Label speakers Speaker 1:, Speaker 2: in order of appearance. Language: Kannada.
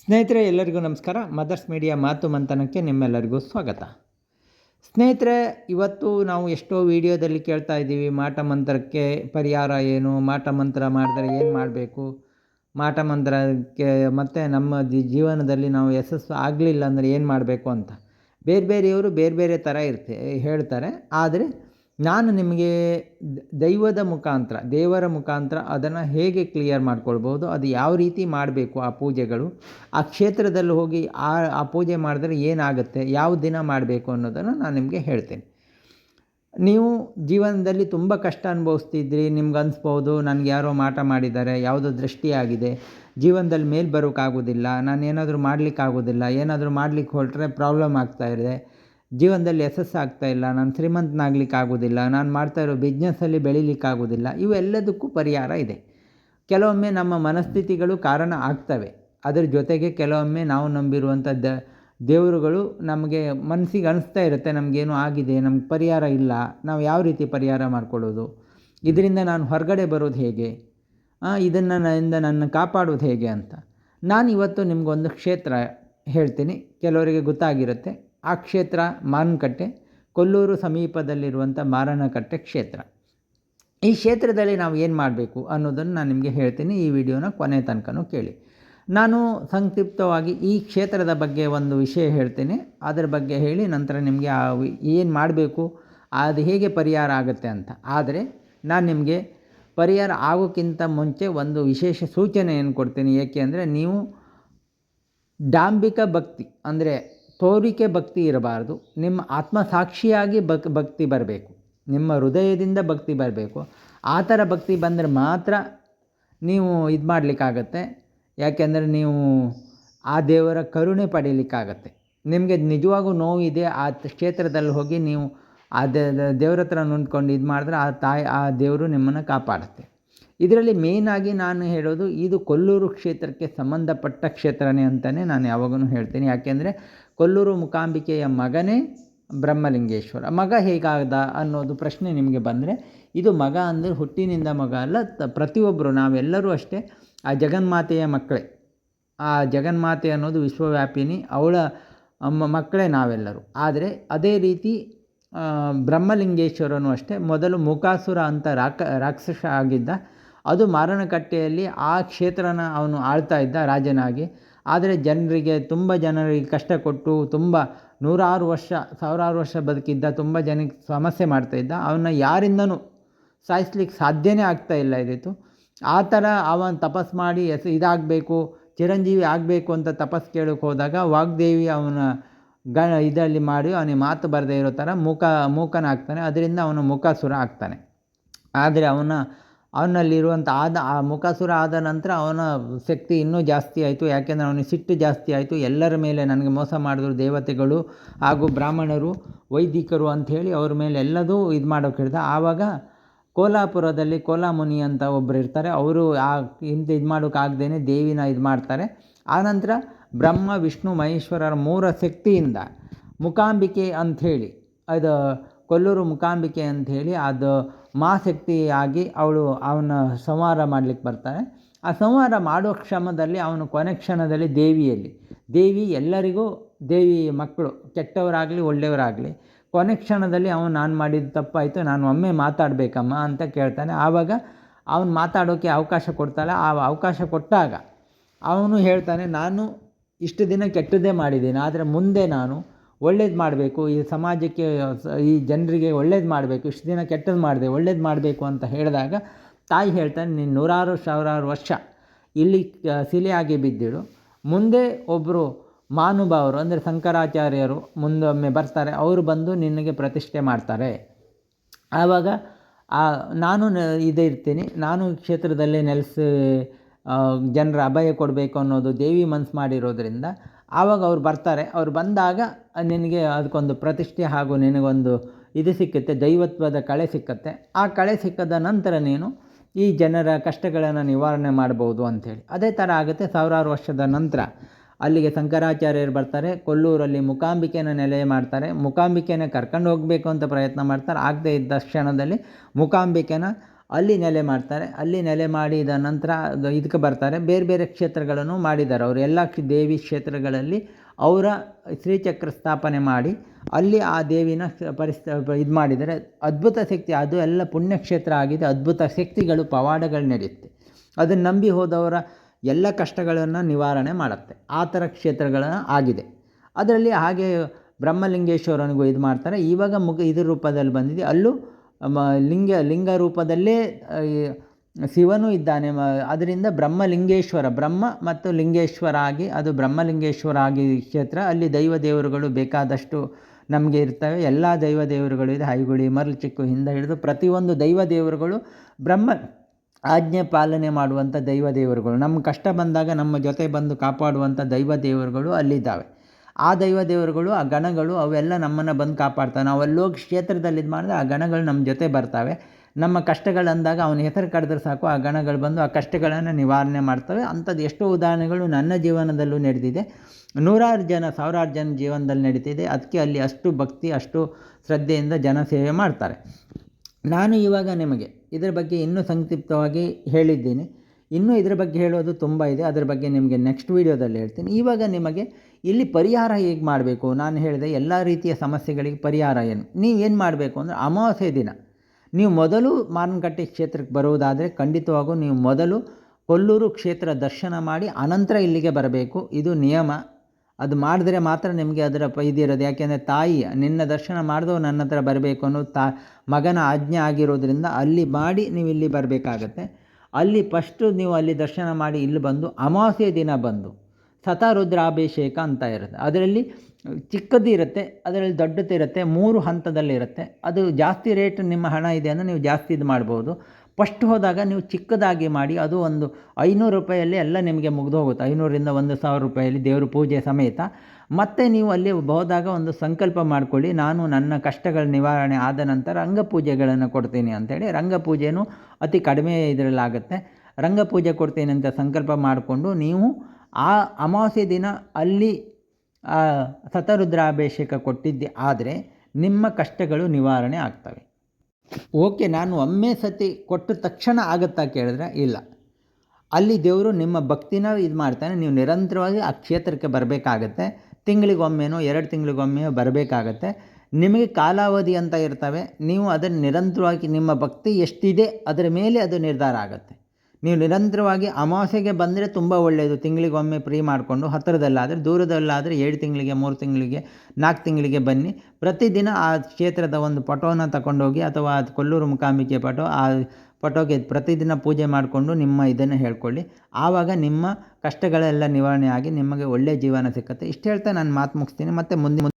Speaker 1: ಸ್ನೇಹಿತರೆ, ಎಲ್ಲರಿಗೂ ನಮಸ್ಕಾರ. ಮದರ್ಸ್ ಮೀಡಿಯಾ ಮಾತು ಮಂಥನಕ್ಕೆ ನಿಮ್ಮೆಲ್ಲರಿಗೂ ಸ್ವಾಗತ. ಸ್ನೇಹಿತರೆ, ಇವತ್ತು ನಾವು ಎಷ್ಟೋ ವಿಡಿಯೋದಲ್ಲಿ ಕೇಳ್ತಾ ಇದ್ದೀವಿ, ಮಾಟ ಮಂತ್ರಕ್ಕೆ ಪರಿಹಾರ ಏನು, ಮಾಟ ಮಂತ್ರ ಮಾಡಿದ್ರೆ ಏನು ಮಾಡಬೇಕು, ಮಾಟ ಮಂತ್ರಕ್ಕೆ ಮತ್ತು ನಮ್ಮ ಜೀವನದಲ್ಲಿ ನಾವು ಯಶಸ್ಸು ಆಗಲಿಲ್ಲ ಅಂದರೆ ಏನು ಮಾಡಬೇಕು ಅಂತ. ಬೇರೆ ಬೇರೆಯವರು ಬೇರೆ ಬೇರೆ ಥರ ಇರ್ತೆ, ಹೇಳ್ತಾರೆ. ಆದರೆ ನಾನು ನಿಮಗೆ ದೈವದ ಮುಖಾಂತರ, ದೇವರ ಮುಖಾಂತರ ಅದನ್ನು ಹೇಗೆ ಕ್ಲಿಯರ್ ಮಾಡ್ಕೊಳ್ಬೋದು ಅದು ಯಾವ ರೀತಿ ಮಾಡಬೇಕು ಆ ಪೂಜೆಗಳು, ಆ ಕ್ಷೇತ್ರದಲ್ಲಿ ಹೋಗಿ ಆ ಆ ಪೂಜೆ ಮಾಡಿದ್ರೆ ಏನಾಗುತ್ತೆ, ಯಾವ ದಿನ ಮಾಡಬೇಕು ಅನ್ನೋದನ್ನು ನಾನು ನಿಮಗೆ ಹೇಳ್ತೇನೆ. ನೀವು ಜೀವನದಲ್ಲಿ ತುಂಬ ಕಷ್ಟ ಅನುಭವಿಸ್ತಿದ್ರಿ, ನಿಮ್ಗೆ ಅನಿಸ್ಬೋದು, ನನಗೆ ಯಾರೋ ಮಾಟ ಮಾಡಿದ್ದಾರೆ, ಯಾವುದೋ ದೃಷ್ಟಿಯಾಗಿದೆ ಜೀವನದಲ್ಲಿ ಮೇಲೆ ಬರೋಕ್ಕಾಗೋದಿಲ್ಲ ನಾನು ಏನಾದರೂ ಮಾಡಲಿಕ್ಕಾಗೋದಿಲ್ಲ, ಏನಾದರೂ ಮಾಡಲಿಕ್ಕೆ ಹೊರಟ್ರೆ ಪ್ರಾಬ್ಲಮ್ ಆಗ್ತಾಯಿದೆ ಜೀವನದಲ್ಲಿ ಯಶಸ್ಸು ಆಗ್ತಾ ಇಲ್ಲ, ನಾನು ಶ್ರೀಮಂತನಾಗ್ಲಿಕ್ಕೆ ಆಗೋದಿಲ್ಲ, ನಾನು ಮಾಡ್ತಾ ಇರೋ ಬಿಸ್ನೆಸ್ಸಲ್ಲಿ ಬೆಳೀಲಿಕ್ಕಾಗೋದಿಲ್ಲ, ಇವೆಲ್ಲದಕ್ಕೂ ಪರಿಹಾರ ಇದೆ. ಕೆಲವೊಮ್ಮೆ ನಮ್ಮ ಮನಸ್ಥಿತಿಗಳು ಕಾರಣ ಆಗ್ತವೆ. ಅದರ ಜೊತೆಗೆ ಕೆಲವೊಮ್ಮೆ ನಾವು ನಂಬಿರುವಂಥ ದ, ದೇವರುಗಳು ನಮಗೆ ಮನಸ್ಸಿಗೆ ಅನಿಸ್ತಾ ಇರುತ್ತೆ, ನಮಗೇನು ಆಗಿದೆ, ನಮ್ಗೆ ಪರಿಹಾರ ಇಲ್ಲ, ನಾವು ಯಾವ ರೀತಿ ಪರಿಹಾರ ಮಾಡ್ಕೊಳ್ಳೋದು? ಇದರಿಂದ ನಾನು ಹೊರಗಡೆ ಬರೋದು ಹೇಗೆ? ಇದನ್ನು ನನ್ನಿಂದ ನನ್ನ ಕಾಪಾಡೋದು ಹೇಗೆ ಅಂತ. ನಾನು ಇವತ್ತು ನಿಮಗೊಂದು ಕ್ಷೇತ್ರ ಹೇಳ್ತೀನಿ, ಕೆಲವರಿಗೆ ಗೊತ್ತಾಗಿರುತ್ತೆ. ಆ ಕ್ಷೇತ್ರ ಮಾರನಕಟ್ಟೆ, ಕೊಲ್ಲೂರು ಸಮೀಪದಲ್ಲಿರುವಂಥ ಮಾರನಕಟ್ಟೆ ಕ್ಷೇತ್ರ. ಈ ಕ್ಷೇತ್ರದಲ್ಲಿ ನಾವು ಏನು ಮಾಡಬೇಕು ಅನ್ನೋದನ್ನು ನಾನು ನಿಮಗೆ ಹೇಳ್ತೀನಿ, ಈ ವಿಡಿಯೋನ ಕೊನೆ ತನಕನೂ ಕೇಳಿ. ನಾನು ಸಂಕ್ಷಿಪ್ತವಾಗಿ ಈ ಕ್ಷೇತ್ರದ ಬಗ್ಗೆ ಒಂದು ವಿಷಯ ಹೇಳ್ತೀನಿ. ಅದರ ಬಗ್ಗೆ ಹೇಳಿ ನಂತರ ನಿಮಗೆ ಆ ಏನು ಮಾಡಬೇಕು, ಅದು ಹೇಗೆ ಪರಿಹಾರ ಆಗುತ್ತೆ ಅಂತ. ಆದರೆ ನಾನು ನಿಮಗೆ ಪರಿಹಾರ ಆಗೋಕ್ಕಿಂತ ಮುಂಚೆ ಒಂದು ವಿಶೇಷ ಸೂಚನೆ ಏನು ಕೊಡ್ತೀನಿ. ಏಕೆ ಅಂದರೆ ನೀವು ಡಾಂಬಿಕ ಭಕ್ತಿ, ಅಂದರೆ ತೋರಿಕೆ ಭಕ್ತಿ ಇರಬಾರ್ದು. ನಿಮ್ಮ ಆತ್ಮಸಾಕ್ಷಿಯಾಗಿ ಭಕ್, ಭಕ್ತಿ ಬರಬೇಕು. ನಿಮ್ಮ ಹೃದಯದಿಂದ ಭಕ್ತಿ ಬರಬೇಕು. ಆ ಥರ ಭಕ್ತಿ ಬಂದರೆ ಮಾತ್ರ ನೀವು ಇದು ಮಾಡಲಿಕ್ಕಾಗತ್ತೆ. ಯಾಕೆಂದರೆ ನೀವು ಆ ದೇವರ ಕರುಣೆ ಪಡೀಲಿಕ್ಕಾಗತ್ತೆ. ನಿಮಗೆ ನಿಜವಾಗೂ ನೋವಿದೆ ಆ ಕ್ಷೇತ್ರದಲ್ಲಿ ಹೋಗಿ ನೀವು ಆ ದೇವರ ಹತ್ರ ನೊಂದ್ಕೊಂಡು ಇದು ಮಾಡಿದ್ರೆ ಆ ತಾಯಿ, ಆ ದೇವರು ನಿಮ್ಮನ್ನು ಕಾಪಾಡುತ್ತೆ. ಇದರಲ್ಲಿ ಮೇಯ್ನಾಗಿ ನಾನು ಹೇಳೋದು ಇದು ಕೊಲ್ಲೂರು ಕ್ಷೇತ್ರಕ್ಕೆ ಸಂಬಂಧಪಟ್ಟ ಕ್ಷೇತ್ರನೇ ಅಂತಲೇ ನಾನು ಯಾವಾಗಲೂ ಹೇಳ್ತೀನಿ. ಯಾಕೆಂದರೆ ಕೊಲ್ಲೂರು ಮೂಕಾಂಬಿಕೆಯ ಮಗನೇ ಬ್ರಹ್ಮಲಿಂಗೇಶ್ವರ. ಮಗ ಹೇಗಾದ ಅನ್ನೋದು ಪ್ರಶ್ನೆ ನಿಮಗೆ ಬಂದರೆ, ಇದು ಮಗ ಅಂದರೆ ಹುಟ್ಟಿನಿಂದ ಮಗ ಅಲ್ಲ ಪ್ರತಿಯೊಬ್ಬರು ನಾವೆಲ್ಲರೂ ಅಷ್ಟೇ ಆ ಜಗನ್ಮಾತೆಯ ಮಕ್ಕಳೇ. ಆ ಜಗನ್ಮಾತೆ ಅನ್ನೋದು ವಿಶ್ವವ್ಯಾಪಿನಿ, ಅವಳ ಮಕ್ಕಳೇ ನಾವೆಲ್ಲರೂ. ಆದರೆ ಅದೇ ರೀತಿ ಬ್ರಹ್ಮಲಿಂಗೇಶ್ವರನು ಅಷ್ಟೇ ಮೊದಲು ಮುಖಾಸುರ ಅಂತ ರಾಕ, ರಾಕ್ಷಸ ಆಗಿದ್ದ ಅದು ಮಾರಣಕಟ್ಟೆಯಲ್ಲಿ ಆ ಕ್ಷೇತ್ರನ ಅವನು ಆಳ್ತಾ ಇದ್ದ ರಾಜನಾಗಿ. ಆದರೆ ಜನರಿಗೆ, ತುಂಬ ಜನರಿಗೆ ಕಷ್ಟ ಕೊಟ್ಟು, ತುಂಬ ನೂರಾರು ವರ್ಷ, ಸಾವಿರಾರು ವರ್ಷ ಬದುಕಿದ್ದ, ತುಂಬ ಜನಕ್ಕೆ ಸಮಸ್ಯೆ ಮಾಡ್ತಾ ಇದ್ದ. ಅವನ್ನ ಯಾರಿಂದನೂ ಸಾಯಿಸ್ಲಿಕ್ಕೆ ಸಾಧ್ಯನೇ ಆಗ್ತಾ ಇಲ್ಲ ಇದಿತ್ತು. ಆ ಥರ ಅವನು ತಪಸ್ ಮಾಡಿ ಎಸ್, ಇದಾಗಬೇಕು, ಚಿರಂಜೀವಿ ಆಗಬೇಕು ಅಂತ ತಪಸ್ ಕೇಳೋಕ್ಕೆ ಹೋದಾಗ ವಾಗ್ದೇವಿ ಅವನ ಗ, ಇದರಲ್ಲಿ ಮಾಡಿ ಅವನಿಗೆ ಮಾತು ಬರದೇ ಇರೋ ಥರ ಮೂಕ, ಮೂಕನಾಗ್ತಾನೆ. ಅದರಿಂದ ಅವನು ಮುಖಾಸುರ ಆಗ್ತಾನೆ. ಆದರೆ ಅವನ ಅವನಲ್ಲಿರುವಂಥ ಆದ, ಆ ಮುಖಾಸುರ ಆದ ನಂತರ ಅವನ ಶಕ್ತಿ ಇನ್ನೂ ಜಾಸ್ತಿ ಆಯಿತು. ಯಾಕೆಂದರೆ ಅವನಿಗೆ ಸಿಟ್ಟು ಜಾಸ್ತಿ ಆಯಿತು. ಎಲ್ಲರ ಮೇಲೆ ನನಗೆ ಮೋಸ ಮಾಡಿದ್ರು ದೇವತೆಗಳು ಹಾಗೂ ಬ್ರಾಹ್ಮಣರು, ವೈದಿಕರು ಅಂಥೇಳಿ ಅವ್ರ ಮೇಲೆ ಎಲ್ಲದೂ ಇದು ಮಾಡೋಕೆ ಹೇಳಿದ. ಆವಾಗ ಕೋಲಾಪುರದಲ್ಲಿ ಕೋಲಾಮುನಿ ಅಂತ ಒಬ್ಬರು ಇರ್ತಾರೆ. ಅವರು ಆ ಹಿಂದೆ ಇದು ಮಾಡೋಕ್ಕಾಗ್ದೇ ದೇವಿನ ಇದು ಮಾಡ್ತಾರೆ. ಆನಂತರ ಬ್ರಹ್ಮ, ವಿಷ್ಣು, ಮಹೇಶ್ವರರ ಮೂರ ಶಕ್ತಿಯಿಂದ ಮುಕಾಂಬಿಕೆ ಅಂಥೇಳಿ ಅದು ಕೊಲ್ಲೂರು ಮುಕಾಂಬಿಕೆ ಅಂಥೇಳಿ ಅದು ಮಾಶಕ್ತಿಯಾಗಿ ಅವಳು ಅವನ ಸಂಹಾರ ಮಾಡಲಿಕ್ಕೆ ಬರ್ತಾನೆ ಆ ಸಂಹಾರ ಮಾಡೋ ಕ್ಷಮದಲ್ಲಿ ಅವನು ಕೊನೆ ಕ್ಷಣದಲ್ಲಿ ದೇವಿಯಲ್ಲಿ. ದೇವಿ ಎಲ್ಲರಿಗೂ, ದೇವಿ ಮಕ್ಕಳು ಕೆಟ್ಟವರಾಗಲಿ ಒಳ್ಳೆಯವರಾಗಲಿ, ಕೊನೆ ಕ್ಷಣದಲ್ಲಿ ಅವನು ನಾನು ಮಾಡಿದ ತಪ್ಪಾಯಿತು, ನಾನು ಒಮ್ಮೆ ಮಾತಾಡಬೇಕಮ್ಮ ಅಂತ ಕೇಳ್ತಾನೆ. ಆವಾಗ ಅವನು ಮಾತಾಡೋಕ್ಕೆ ಅವಕಾಶ ಕೊಡ್ತಾಳೆ. ಆ ಅವಕಾಶ ಕೊಟ್ಟಾಗ ಅವನು ಹೇಳ್ತಾನೆ, ನಾನು ಇಷ್ಟು ದಿನ ಕೆಟ್ಟದ್ದೇ ಮಾಡಿದ್ದೀನಿ, ಆದರೆ ಮುಂದೆ ನಾನು ಒಳ್ಳೇದು ಮಾಡಬೇಕು, ಈ ಸಮಾಜಕ್ಕೆ, ಈ ಜನರಿಗೆ ಒಳ್ಳೇದು ಮಾಡಬೇಕು, ಇಷ್ಟು ದಿನ ಕೆಟ್ಟದ್ದು ಮಾಡಿದೆ, ಒಳ್ಳೇದು ಮಾಡಬೇಕು ಅಂತ ಹೇಳಿದಾಗ ತಾಯಿ ಹೇಳ್ತಾನೆ, ನೀನು ನೂರಾರು ಸಾವಿರಾರು ವರ್ಷ ಇಲ್ಲಿ ಸಿಲೆಯಾಗಿ ಬಿದ್ದಿಡು. ಮುಂದೆ ಒಬ್ಬರು ಮಹಾನುಭಾವರು, ಅಂದರೆ ಶಂಕರಾಚಾರ್ಯರು ಮುಂದೊಮ್ಮೆ ಬರ್ತಾರೆ, ಅವರು ಬಂದು ನಿನಗೆ ಪ್ರತಿಷ್ಠೆ ಮಾಡ್ತಾರೆ. ಆವಾಗ ನಾನು ಇದೇ ಇರ್ತೀನಿ, ನಾನು ಕ್ಷೇತ್ರದಲ್ಲೇ ನೆಲೆಸಿ ಜನರ ಅಭಯ ಕೊಡಬೇಕು ಅನ್ನೋದು ದೇವಿ ಮನಸ್ಸು ಮಾಡಿರೋದ್ರಿಂದ ಆವಾಗ ಅವ್ರು ಬರ್ತಾರೆ. ಅವ್ರು ಬಂದಾಗ, ನಿನಗೆ ಅದಕ್ಕೊಂದು ಪ್ರತಿಷ್ಠೆ ಹಾಗೂ ನಿನಗೊಂದು ಇದು ಸಿಕ್ಕುತ್ತೆ, ದೈವತ್ವದ ಕಳೆ ಸಿಕ್ಕತ್ತೆ. ಆ ಕಳೆ ಸಿಕ್ಕದ ನಂತರ ನೀನು ಈ ಜನರ ಕಷ್ಟಗಳನ್ನು ನಿವಾರಣೆ ಮಾಡ್ಬೋದು ಅಂಥೇಳಿ. ಅದೇ ಥರ ಆಗುತ್ತೆ ಸಾವಿರಾರು ವರ್ಷದ ನಂತರ. ಅಲ್ಲಿಗೆ ಶಂಕರಾಚಾರ್ಯರು ಬರ್ತಾರೆ, ಕೊಲ್ಲೂರಲ್ಲಿ ಮುಕಾಂಬಿಕೆನ ನೆಲೆ ಮಾಡ್ತಾರೆ. ಮುಕಾಂಬಿಕೆನ ಕರ್ಕೊಂಡು ಹೋಗಬೇಕು ಅಂತ ಪ್ರಯತ್ನ ಮಾಡ್ತಾರೆ. ಆಗದೇ ಇದ್ದ ಕ್ಷಣದಲ್ಲಿ ಮುಕಾಂಬಿಕೆನ ಅಲ್ಲಿ ನೆಲೆ ಮಾಡ್ತಾರೆ. ಅಲ್ಲಿ ನೆಲೆ ಮಾಡಿದ ನಂತರ ಇದಕ್ಕೆ ಬರ್ತಾರೆ. ಬೇರೆ ಬೇರೆ ಕ್ಷೇತ್ರಗಳನ್ನು ಮಾಡಿದ್ದಾರೆ ಅವರು. ಎಲ್ಲ ದೇವಿ ಕ್ಷೇತ್ರಗಳಲ್ಲಿ ಅವರ ಶ್ರೀಚಕ್ರ ಸ್ಥಾಪನೆ ಮಾಡಿ ಅಲ್ಲಿ ಆ ದೇವಿನ ಪರಿಸ್ಥ ಇದು ಮಾಡಿದರೆ ಅದ್ಭುತ ಶಕ್ತಿ, ಅದು ಎಲ್ಲ ಪುಣ್ಯಕ್ಷೇತ್ರ ಆಗಿದೆ. ಅದ್ಭುತ ಶಕ್ತಿಗಳು, ಪವಾಡಗಳು ನಡೆಯುತ್ತೆ ಅದನ್ನು ನಂಬಿ ಹೋದವರ ಎಲ್ಲ ಕಷ್ಟಗಳನ್ನು ನಿವಾರಣೆ ಮಾಡುತ್ತೆ. ಆ ಥರ ಕ್ಷೇತ್ರಗಳನ್ನು ಆಗಿದೆ. ಅದರಲ್ಲಿ ಹಾಗೆ ಬ್ರಹ್ಮಲಿಂಗೇಶ್ವರನಿಗೂ ಇದು ಮಾಡ್ತಾರೆ. ಇವಾಗ ಮುಗ, ಇದ್ರ ರೂಪದಲ್ಲಿ ಬಂದಿದೆ. ಅಲ್ಲೂ ಮ, ಲಿಂಗ ಲಿಂಗ ರೂಪದಲ್ಲೇ ಶಿವನು ಇದ್ದಾನೆ. ಅದರಿಂದ ಬ್ರಹ್ಮಲಿಂಗೇಶ್ವರ, ಬ್ರಹ್ಮ ಮತ್ತು ಲಿಂಗೇಶ್ವರ ಆಗಿ, ಅದು ಬ್ರಹ್ಮಲಿಂಗೇಶ್ವರ ಆಗಿ ಕ್ಷೇತ್ರ. ಅಲ್ಲಿ ದೈವ ದೇವರುಗಳು ಬೇಕಾದಷ್ಟು ನಮಗೆ ಇರ್ತವೆ. ಎಲ್ಲ ದೈವ ದೇವರುಗಳು ಇದೆ. ಹೈಗುಳಿ ಮರಳು ಚಿಕ್ಕು, ಹಿಂದೆ ಹಿಡಿದು ಪ್ರತಿಯೊಂದು ದೈವ ದೇವರುಗಳು ಬ್ರಹ್ಮ ಆಜ್ಞೆ ಪಾಲನೆ ಮಾಡುವಂಥ ದೈವ ದೇವರುಗಳು. ನಮ್ಮ ಕಷ್ಟ ಬಂದಾಗ ನಮ್ಮ ಜೊತೆ ಬಂದು ಕಾಪಾಡುವಂಥ ದೈವ ದೇವರುಗಳು ಅಲ್ಲಿದ್ದಾವೆ. ಆ ದೈವ ದೇವರುಗಳು, ಆ ಗಣಗಳು ಅವೆಲ್ಲ ನಮ್ಮನ್ನು ಬಂದು ಕಾಪಾಡ್ತಾವೆ. ನಾವು ಅಲ್ಲೋಗಿ ಕ್ಷೇತ್ರದಲ್ಲಿ ಇದು ಮಾಡಿದ್ರೆ ಆ ಗಣಗಳು ನಮ್ಮ ಜೊತೆ ಬರ್ತವೆ. ನಮ್ಮ ಕಷ್ಟಗಳು ಅಂದಾಗ ಅವನ ಹೆಸರು ಕರೆದ್ರೆ ಸಾಕು, ಆ ಗಣಗಳು ಬಂದು ಆ ಕಷ್ಟಗಳನ್ನು ನಿವಾರಣೆ ಮಾಡ್ತವೆ. ಅಂಥದ್ದು ಎಷ್ಟೋ ಉದಾಹರಣೆಗಳು ನನ್ನ ಜೀವನದಲ್ಲೂ ನಡೆದಿದೆ. ನೂರಾರು ಜನ, ಸಾವಿರಾರು ಜನ ಜೀವನದಲ್ಲಿ ನಡೀತಿದೆ. ಅದಕ್ಕೆ ಅಲ್ಲಿ ಅಷ್ಟು ಭಕ್ತಿ, ಅಷ್ಟು ಶ್ರದ್ಧೆಯಿಂದ ಜನ ಸೇವೆ ಮಾಡ್ತಾರೆ. ನಾನು ಇವಾಗ ನಿಮಗೆ ಇದರ ಬಗ್ಗೆ ಇನ್ನೂ ಸಂಕ್ಷಿಪ್ತವಾಗಿ ಹೇಳಿದ್ದೀನಿ. ಇನ್ನೂ ಇದ್ರ ಬಗ್ಗೆ ಹೇಳೋದು ತುಂಬ ಇದೆ. ಅದರ ಬಗ್ಗೆ ನಿಮಗೆ ನೆಕ್ಸ್ಟ್ ವೀಡಿಯೋದಲ್ಲಿ ಹೇಳ್ತೀನಿ. ಇವಾಗ ನಿಮಗೆ ಇಲ್ಲಿ ಪರಿಹಾರ ಹೇಗೆ ಮಾಡಬೇಕು? ನಾನು ಹೇಳಿದೆ ಎಲ್ಲ ರೀತಿಯ ಸಮಸ್ಯೆಗಳಿಗೆ ಪರಿಹಾರ ಏನು? ನೀವು ಏನು ಮಾಡಬೇಕು ಅಂದರೆ ಅಮಾವಾಸ್ಯೆ ದಿನ. ನೀವು ಮೊದಲು ಮಾರನಕಟ್ಟೆ ಕ್ಷೇತ್ರಕ್ಕೆ ಬರುವುದಾದರೆ ಖಂಡಿತವಾಗೂ ನೀವು ಮೊದಲು ಕೊಲ್ಲೂರು ಕ್ಷೇತ್ರ ದರ್ಶನ ಮಾಡಿ ಅನಂತರ ಇಲ್ಲಿಗೆ ಬರಬೇಕು. ಇದು ನಿಯಮ. ಅದು ಮಾಡಿದ್ರೆ ಮಾತ್ರ ನಿಮಗೆ ಅದರ ಇದಿರೋದು ಯಾಕೆಂದರೆ ತಾಯಿ ನಿನ್ನ ದರ್ಶನ ಮಾಡಿದವು ನನ್ನ ಹತ್ರ ಬರಬೇಕು ಅನ್ನೋ ತಾ ಮಗನ ಆಜ್ಞೆ ಆಗಿರೋದ್ರಿಂದ ಅಲ್ಲಿ ಮಾಡಿ ನೀವು ಇಲ್ಲಿ ಬರಬೇಕಾಗತ್ತೆ. ಅಲ್ಲಿ ಫಸ್ಟು ನೀವು ಅಲ್ಲಿ ದರ್ಶನ ಮಾಡಿ ಇಲ್ಲಿ ಬಂದು, ಅಮಾವಾಸ್ಯೆ ದಿನ ಬಂದು ಸತಾರುದ್ರಾಭಿಷೇಕ ಅಂತ ಇರುತ್ತೆ. ಅದರಲ್ಲಿ ಚಿಕ್ಕದು ಇರುತ್ತೆ, ಅದರಲ್ಲಿ ದೊಡ್ಡದು ಇರುತ್ತೆ, ಮೂರು ಹಂತದಲ್ಲಿರುತ್ತೆ ಅದು ಜಾಸ್ತಿ ರೇಟ್ ನಿಮ್ಮ ಹಣ ಇದೆ ಅಂದರೆ ನೀವು ಜಾಸ್ತಿ ಇದು ಮಾಡ್ಬೋದು. ಫಸ್ಟ್ ಹೋದಾಗ ನೀವು ಚಿಕ್ಕದಾಗಿ ಮಾಡಿ, ಅದು ಒಂದು ಐನೂರು ರೂಪಾಯಲ್ಲಿ ಎಲ್ಲ ನಿಮಗೆ ಮುಗಿದು ಹೋಗುತ್ತೆ. ಐನೂರಿಂದ ಒಂದು ಸಾವಿರ ರೂಪಾಯಲ್ಲಿ ದೇವ್ರ ಪೂಜೆ ಸಮೇತ. ಮತ್ತೆ ನೀವು ಅಲ್ಲಿ ಹೋದಾಗ ಒಂದು ಸಂಕಲ್ಪ ಮಾಡಿಕೊಳ್ಳಿ. ನಾನು ನನ್ನ ಕಷ್ಟಗಳ ನಿವಾರಣೆ ಆದ ನಂತರ ರಂಗಪೂಜೆಗಳನ್ನು ಕೊಡ್ತೀನಿ ಅಂಥೇಳಿ ರಂಗಪೂಜೆನೂ ಅತಿ ಕಡಿಮೆ ಇದರಲ್ಲಾಗುತ್ತೆ ರಂಗಪೂಜೆ ಕೊಡ್ತೀನಿ ಅಂತ ಸಂಕಲ್ಪ ಮಾಡಿಕೊಂಡು ನೀವು ಆ ಅಮಾವಾಸ್ಯೆ ದಿನ ಅಲ್ಲಿ ಸತರುದ್ರಾಭಿಷೇಕ ಕೊಟ್ಟಿದ್ದೆ ಆದರೆ ನಿಮ್ಮ ಕಷ್ಟಗಳು ನಿವಾರಣೆ ಆಗ್ತವೆ. ಓಕೆ, ನಾನು ಒಮ್ಮೆ ಸತಿ ಕೊಟ್ಟ ತಕ್ಷಣ ಆಗುತ್ತಾ ಕೇಳಿದ್ರೆ ಇಲ್ಲ. ಅಲ್ಲಿ ದೇವರು ನಿಮ್ಮ ಭಕ್ತಿನ ಇದು ಮಾಡ್ತಾನೆ ನೀವು ನಿರಂತರವಾಗಿ ಆ ಕ್ಷೇತ್ರಕ್ಕೆ ಬರಬೇಕಾಗತ್ತೆ. ತಿಂಗಳಿಗೊಮ್ಮೆನೋ ಎರಡು ತಿಂಗಳಿಗೊಮ್ಮೆಯೋ ಬರಬೇಕಾಗತ್ತೆ. ನಿಮಗೆ ಕಾಲಾವಧಿ ಅಂತ ಇರ್ತವೆ. ನೀವು ಅದನ್ನು ನಿರಂತರವಾಗಿ ನಿಮ್ಮ ಭಕ್ತಿ ಎಷ್ಟಿದೆ ಅದರ ಮೇಲೆ ಅದು ನಿರ್ಧಾರ ಆಗುತ್ತೆ. ನೀವು ನಿರಂತರವಾಗಿ ಅಮಾವಾಸ್ಯೆಗೆ ಬಂದರೆ ತುಂಬ ಒಳ್ಳೆಯದು. ತಿಂಗಳಿಗೊಮ್ಮೆ ಫ್ರೀ ಮಾಡಿಕೊಂಡು ಹತ್ತಿರದಲ್ಲಾದರೆ, ದೂರದಲ್ಲಾದರೆ ಏಳು ತಿಂಗಳಿಗೆ, ಮೂರು ತಿಂಗಳಿಗೆ, ನಾಲ್ಕು ತಿಂಗಳಿಗೆ ಬನ್ನಿ. ಪ್ರತಿದಿನ ಆ ಕ್ಷೇತ್ರದ ಒಂದು ಪಟೋನ ತಗೊಂಡೋಗಿ ಅಥವಾ ಕೊಲ್ಲೂರು ಮುಕಾಂಬಿಕೆ ಪಟೋ, ಆ ಪಟೋಗೆ ಪ್ರತಿದಿನ ಪೂಜೆ ಮಾಡಿಕೊಂಡು ನಿಮ್ಮ ಇದನ್ನು ಹೇಳ್ಕೊಳ್ಳಿ. ಆವಾಗ ನಿಮ್ಮ ಕಷ್ಟಗಳೆಲ್ಲ ನಿವಾರಣೆ ಆಗಿ ನಿಮಗೆ ಒಳ್ಳೆಯ ಜೀವನ ಸಿಕ್ಕತ್ತೆ. ಇಷ್ಟು ಹೇಳ್ತಾ ನಾನು ಮಾತು ಮುಗಿಸ್ತೀನಿ. ಮತ್ತು ಮುಂದೆ